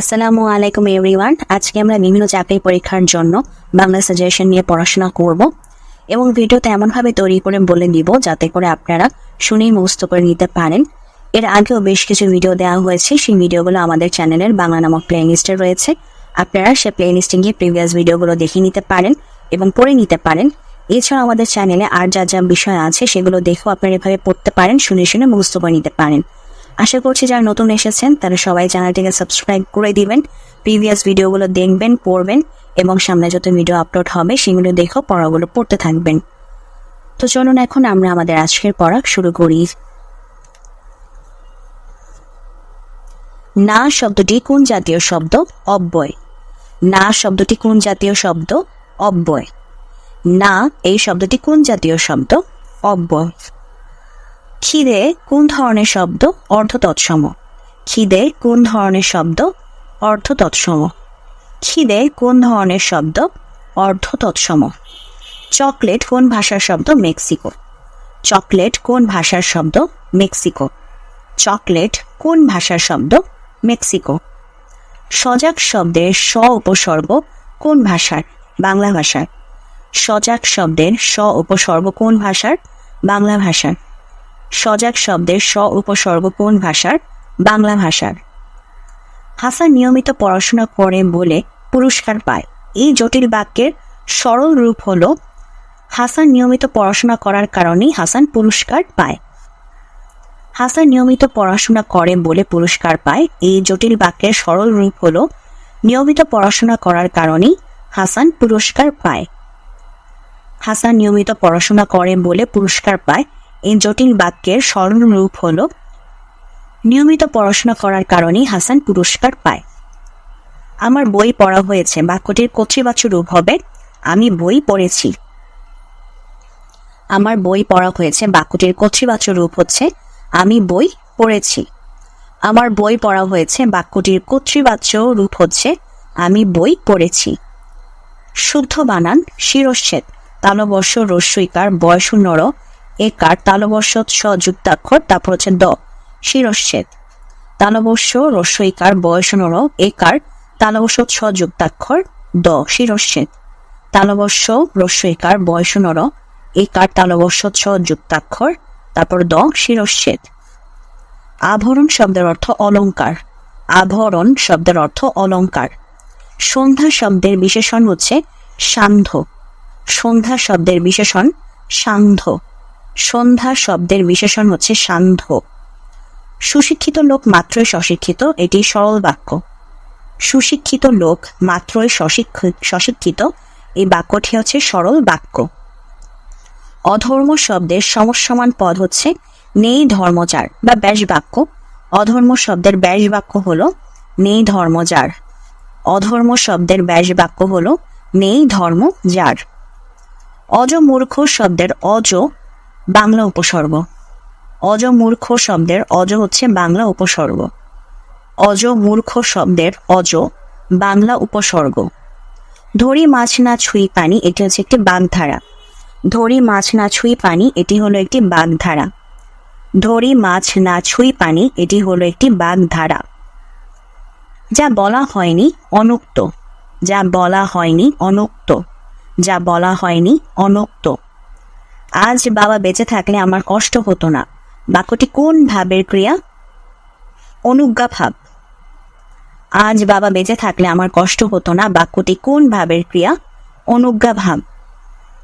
আসসালামু আলাইকুম এভরিওয়ান। আজকে আমরা বিভিন্ন চাকরি পরীক্ষার জন্য বাংলা সাজেশন নিয়ে পড়াশোনা করব এবং ভিডিওতে এমনভাবে তৈরি করে বলে দিব যাতে করে আপনারা শুনেই মুখস্থ করে নিতে পারেন। এর আগেও বেশ কিছু ভিডিও দেওয়া হয়েছে। সেই ভিডিওগুলো আমাদের চ্যানেলের বাংলা নামক প্লে লিস্টে রয়েছে। আপনারা সে প্লে লিস্টে গিয়ে প্রিভিয়াস ভিডিওগুলো দেখে নিতে পারেন এবং পড়ে নিতে পারেন। এছাড়া আমাদের চ্যানেলে আর যা যা বিষয় আছে সেগুলো দেখেও আপনারা এভাবে পড়তে পারেন, শুনে শুনে মুখস্থ করে নিতে পারেন। আশা করছি যারা নতুন এসেছেন, তারা সবাই চ্যানেলটিকে সাবস্ক্রাইব করে দিবেন, প্রিভিয়াস ভিডিওগুলো দেখবেন, পড়বেন এবং সামনে যত ভিডিও আপলোড হবে, সেগুলো দেখেও পড়াগুলো পড়তে থাকবেন। তো চলুন এখন আমরা আমাদের আজকের পড়া শুরু করি। না শব্দটি কোন জাতীয় শব্দ? অব্যয়। না শব্দটি কোন জাতীয় শব্দ? অব্যয়। না, এই শব্দটি কোন জাতীয় শব্দ? অব্যয়। খিদে কোন ধরনের শব্দ? অর্থ তৎসম। খিদে কোন ধরনের শব্দ? অর্থ তৎসম। খিদে কোন ধরনের শব্দ? অর্থ তৎসম। চকলেট কোন ভাষার শব্দ? মেক্সিকো। চকলেট কোন ভাষার শব্দ? মেক্সিকো। চকলেট কোন ভাষার শব্দ? মেক্সিকো। সজাগ শব্দের স উপসর্গ কোন ভাষার? বাংলা ভাষার। সজাগ শব্দের স উপসর্গ কোন ভাষার? বাংলা ভাষার। সজাগ শব্দের স উপসর্গ কোন ভাষার বাংলা ভাষার। হাসান নিয়মিত পড়াশোনা করে বলে পুরস্কার পায়। এই জটিল বাক্যের সরল রূপ হল, হাসান নিয়মিত পড়াশোনা করার কারণেই হাসান পুরস্কার পায়। হাসান নিয়মিত পড়াশোনা করে বলে পুরস্কার পায়। এই জটিল বাক্যের সরল রূপ হল, নিয়মিত পড়াশোনা করার কারণেই হাসান পুরস্কার পায়। হাসান নিয়মিত পড়াশোনা করে বলে পুরস্কার পায়। এই জটিল বাক্যের সরল রূপ হল, নিয়মিত পড়াশোনা করার কারণেই হাসান পুরস্কার পায়। আমার বই পড়া হয়েছে, বাক্যটির কচি রূপ হবে, আমি বই পড়েছি। আমার বই পড়া হয়েছে, বাক্যটির কচি রূপ হচ্ছে, আমি বই পড়েছি। আমার বই পড়া হয়েছে, বাক্যটির কর্তৃবাচ্য রূপ হচ্ছে, আমি বই পড়েছি। শুদ্ধ বানান শিরশ্বেদ তালবর্ষ রস্যইকার বয়স নর একার তালবর্ষ স যুক্তাক্ষর তারপর হচ্ছে দ শিরশ্ছেদ তালবর্ষ রস্যইকার বয়স নর একার তালবর্ষ স যুক্তাক্ষর দ শিরশ্ছেদ তালবর্ষ রস্যইকার বয়স নর একার তালবর্ষ স যুক্তাক্ষর তারপর দ শিরশ্ছেদ আভরণ শব্দের অর্থ অলঙ্কার। আভরণ শব্দের অর্থ অলঙ্কার। সন্ধ্যা শব্দের বিশেষণ হচ্ছে সান্ধ্য। সন্ধ্যা শব্দের বিশেষণ সান্ধ্য। সন্ধ্যা শব্দের বিশেষণ হচ্ছে সান্ধ্য। সুশিক্ষিত লোক মাত্রই সশিক্ষিত এটি সরল বাক্য। সুশিক্ষিত লোক মাত্রই সশিক্ষিত এই বাক্যটি হচ্ছে সরল বাক্য। অধর্ম শব্দের সমসমান পদ হচ্ছে নেই ধর্মচার বা ব্যাস বাক্য। অধর্ম শব্দের ব্যাস বাক্য হল নেই ধর্মজার অধর্ম শব্দের ব্যাস বাক্য হল নেই ধর্ম যার অজমূর্খ শব্দের অজ বাংলা উপসর্গ। অজ মূর্খ শব্দের অজ হচ্ছে বাংলা উপসর্গ। অজ মূর্খ শব্দের অজ, বাংলা উপসর্গ। ধরি মাছ না ছুঁই পানি, এটি হচ্ছে একটি বাগধারা। ধরি মাছ না ছুঁই পানি, এটি হলো একটি বাগধারা। ধরি মাছ না ছুঁই পানি, এটি হলো একটি বাগধারা। যা বলা হয়নি, অনুক্ত। যা বলা হয়নি, অনুক্ত। যা বলা হয়নি, অনুক্ত। আজ বাবা বেঁচে থাকলে আমার কষ্ট হতো না। বাক্যটি কোন ভাবের ক্রিয়া? অনুজ্ঞা ভাব। আজ বাবা বেঁচে থাকলে আমার কষ্ট হতো না। বাক্যটি কোন ভাবের ক্রিয়া? অনুজ্ঞা ভাব।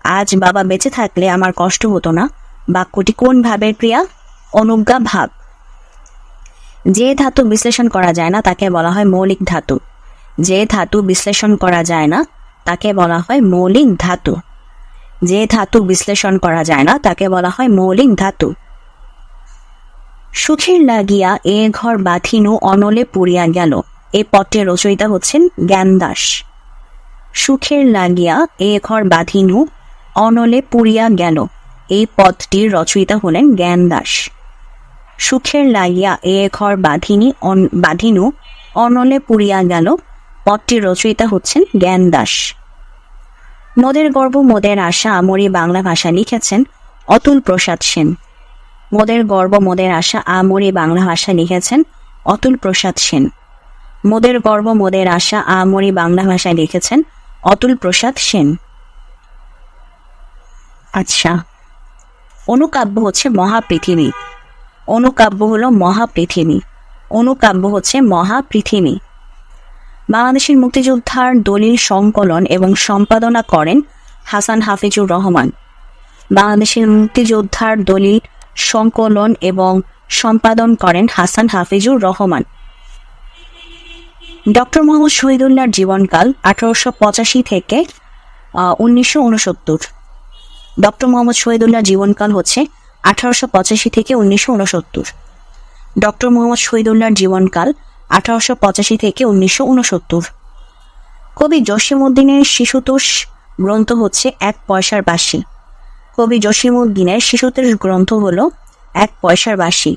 আজ বাবা বেঁচে থাকলে আমার কষ্ট হতো না। বাক্যটি কোন ভাবের ক্রিয়া? অনুজ্ঞা ভাব। যে ধাতু বিশ্লেষণ করা যায় না, তাকে বলা হয় মৌলিক ধাতু। যে ধাতু বিশ্লেষণ করা যায় না, তাকে বলা হয় মৌলিক ধাতু। যে ধাতু বিশ্লেষণ করা যায় না, তাকে বলা হয় মৌলিক ধাতু। সুখের লাগিয়া এ ঘর বাথিনু অনলে পুড়িয়া গেল। এ পত্রের রচয়িতা হচ্ছেন জ্ঞানদাস। সুখের লাগিয়া এ ঘর বাথিনু অনলে পুড়িয়া গেল। এই পদটির রচয়িতা হলেন জ্ঞানদাস। সুখের লাগিয়া এ ঘর বাঁধিনী বাঁধিনু, অনলে পুড়িয়া গেল। পদটির রচয়িতা হচ্ছেন জ্ঞানদাস। মোদের গর্ব মোদের আশা আমরি বাংলা ভাষা লিখেছেন অতুল প্রসাদ সেন। মোদের গর্ব মোদের আশা আমরি বাংলা ভাষা লিখেছেন অতুল প্রসাদ সেন। মোদের গর্ব মোদের আশা আমরি বাংলা ভাষায় লিখেছেন অতুল প্রসাদ সেন। আচ্ছা অনুকাব্য হচ্ছে মহাপৃথিবী। অনুকাব্য হলো মহাপৃথিবী। অনুকাব্য হচ্ছে মহাপৃথিবী। বাংলাদেশের মুক্তিযোদ্ধার দলিল সংকলন এবং সম্পাদনা করেন হাসান হাফিজুর রহমান। বাংলাদেশের মুক্তিযোদ্ধার দলিল সংকলন এবং সম্পাদন করেন হাসান হাফিজুর রহমান। ডক্টর মোহাম্মদ শহীদুল্লাহর জীবনকাল আঠারোশো পঁচাশি থেকে উনিশশো উনসত্তর ডক্টর মোহাম্মদ শহীদুল্লাহর জীবনকাল হচ্ছে আঠারোশো পঁচাশি থেকে উনিশশো উনসত্তর ডক্টর মোহাম্মদ শহীদুল্লাহর জীবনকাল আঠারোশো পঁচাশি থেকে উনিশশো উনসত্তর। কবি জসিমউদ্দিনের শিশুতোষ গ্রন্থ হচ্ছে এক পয়সার বাসি কবি জসিমউদ্দিনের শিশুতোষ গ্রন্থ হল এক পয়সার বাসি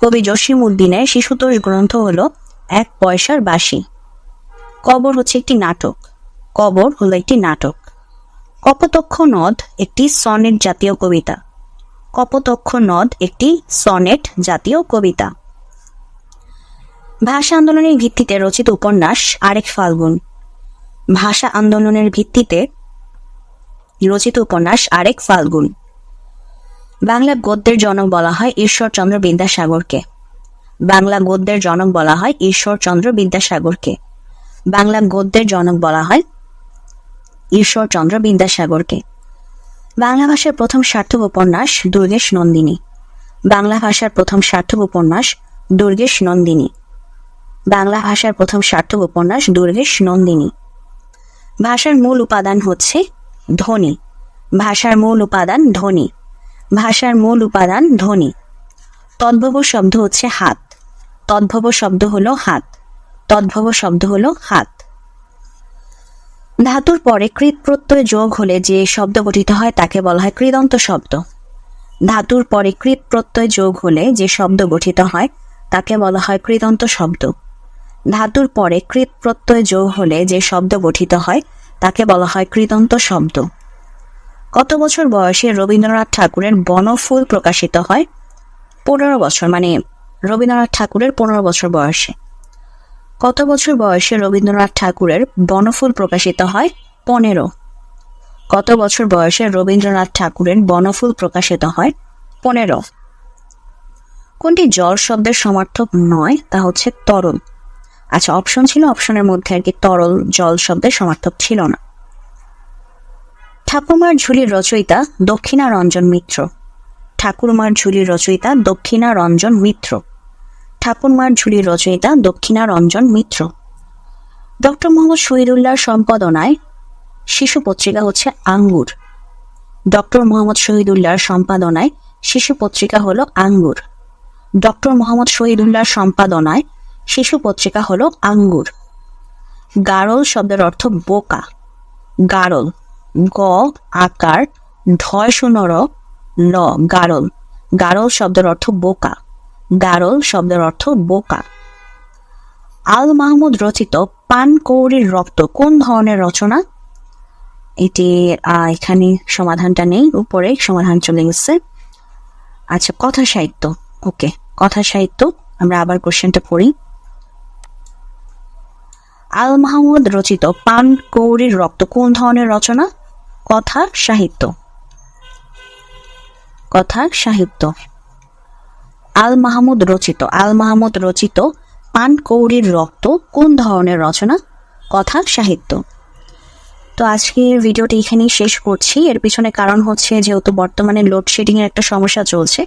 কবি জসিমউদ্দিনের শিশুতোষ গ্রন্থ হল এক পয়সার বাসি কবর হচ্ছে একটি নাটক। কবর হলো একটি নাটক। কপতক্ষ নদ একটি সনেট জাতীয় কবিতা। কপতক্ষ নদ একটি সনেট জাতীয় কবিতা। ভাষা আন্দোলনের ভিত্তিতে রচিত উপন্যাস আরেক ফাল্গুন। ভাষা আন্দোলনের ভিত্তিতে রচিত উপন্যাস আরেক ফাল্গুন। বাংলা গদ্যের জনক বলা হয় ঈশ্বরচন্দ্র বিদ্যাসাগরকে। বাংলা গদ্যের জনক বলা হয় ঈশ্বরচন্দ্র বিদ্যাসাগরকে। বাংলা গদ্যের জনক বলা হয় ঈশ্বরচন্দ্র বিদ্যাসাগরকে। বাংলা ভাষার প্রথম সার্থক উপন্যাস দুর্গেশ নন্দিনী। বাংলা ভাষার প্রথম সার্থক উপন্যাস দুর্গেশ নন্দিনী। বাংলা ভাষার প্রথম সার্থক উপন্যাস দুর্গেশ নন্দিনী। ভাষার মূল উপাদান হচ্ছে ধ্বনি। ভাষার মূল উপাদান ধ্বনি। ভাষার মূল উপাদান ধ্বনি। তদ্ভব শব্দ হচ্ছে হাত। তদ্ভব শব্দ হলো হাত। তদ্ভব শব্দ হলো হাত। ধাতুর পরে কৃত প্রত্যয় যোগ হলে যে শব্দ গঠিত হয় তাকে বলা হয় কৃদন্ত শব্দ। ধাতুর পরে কৃত প্রত্যয় যোগ হলে যে শব্দ গঠিত হয় তাকে বলা হয় কৃদন্ত শব্দ। ধাতুর পরে কৃত প্রত্যয় যোগ হলে যে শব্দ গঠিত হয়, তাকে বলা হয় কৃতন্ত শব্দ। কত বছর বয়সে রবীন্দ্রনাথ ঠাকুরের বনফুল প্রকাশিত হয়? পনেরো বছর মানে রবীন্দ্রনাথ ঠাকুরের পনেরো বছর বয়সে। কত বছর বয়সে রবীন্দ্রনাথ ঠাকুরের বনফুল প্রকাশিত হয়? পনেরো। কত বছর বয়সে রবীন্দ্রনাথ ঠাকুরের বনফুল প্রকাশিত হয়? পনেরো। কোনটি জল শব্দের সমার্থক নয়, তা হচ্ছে তরল। আচ্ছা অপশন ছিল অপশনের মধ্যে আর কি তরল জল শব্দের সমার্থক ছিল না। ঠাকুরমার ঝুলির রচয়িতা দক্ষিণা রঞ্জন মিত্র। ঠাকুরমার ঝুলির রচয়িতা দক্ষিণা রঞ্জন মিত্র। ঠাকুরমার ঝুলির রচয়িতা দক্ষিণা রঞ্জন মিত্র। ডক্টর মোহাম্মদ শহীদুল্লাহর সম্পাদনায় শিশু পত্রিকা হচ্ছে আঙ্গুর। ডক্টর মোহাম্মদ শহীদুল্লাহর সম্পাদনায় শিশু পত্রিকা হলো আঙ্গুর। ডক্টর মোহাম্মদ শহীদুল্লাহর সম্পাদনায় শিশু পত্রিকা হলো আঙ্গুর। গারল শব্দের অর্থ বোকা। গারল, গ, আকার, ধয় শূন্যর ল, গারল। গারল শব্দের অর্থ বোকা। গারল শব্দের অর্থ বোকা। আল মাহমুদ রচিত পান কৌরির রক্ত কোন ধরনের রচনা? এটি এখানে সমাধানটা নেই, উপরে সমাধান চলে গেছে। আচ্ছা কথা সাহিত্য। ওকে, কথা সাহিত্য, আমরা আবার কোশ্চেনটা পড়ি। আল মাহমুদ রচিত পান কৌরির রক্ত কোন ধরনের রচনা? কথা সাহিত্য। কথা সাহিত্য। আল মাহমুদ রচিত আল মাহমুদ রচিত পান কৌরির রক্ত কোন ধরনের রচনা? কথা সাহিত্য। তো আজকের ভিডিওটি এখানেই শেষ করছি। এর পিছনে কারণ হচ্ছে যেহেতু বর্তমানে লোডশেডিংয়ের একটা সমস্যা চলছে,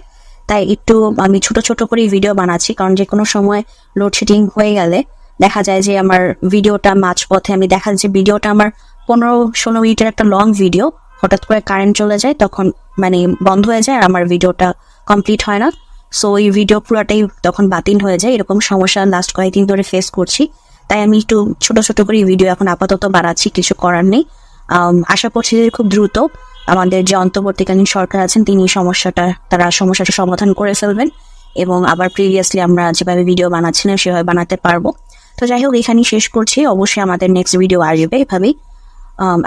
তাই একটু আমি ছোট ছোট করে ভিডিও বানাচ্ছি, কারণ যে কোনো সময় লোডশেডিং হয়ে গেলে দেখা যায় যে আমার ভিডিওটা মাঝপথে আমি দেখা যায় যে ভিডিওটা আমার পনেরো ষোলো মিনিটের একটা লং ভিডিও হঠাৎ করে কারেন্ট চলে যায়, তখন মানে বন্ধ হয়ে যায় আর আমার ভিডিওটা কমপ্লিট হয় না। সো এই ভিডিও পুরোটাই তখন বাতিল হয়ে যায়। এরকম সমস্যা লাস্ট কয়েকদিন ধরে ফেস করছি। তাই আমি একটু ছোট ছোট করে ভিডিও এখন আপাতত বাড়াচ্ছি কিছু করার নেই। আশা করছি যে খুব দ্রুত আমাদের যে অন্তর্বর্তীকালীন সরকার আছেন, তিনি সমস্যাটা, তারা সমস্যাটা সমাধান করে ফেলবেন। এবং আবার প্রিভিয়াসলি আমরা যেভাবে ভিডিও বানাচ্ছিলাম, সেভাবে বানাতে পারব। তো যাই হোক এখানেই শেষ করছি। অবশ্যই আমাদের নেক্সট ভিডিও আসবে এভাবেই।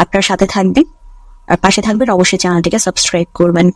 আপনার সাথে থাকবেন। আর পাশে থাকবেন, অবশ্যই চ্যানেলটিকে সাবস্ক্রাইব করবেন।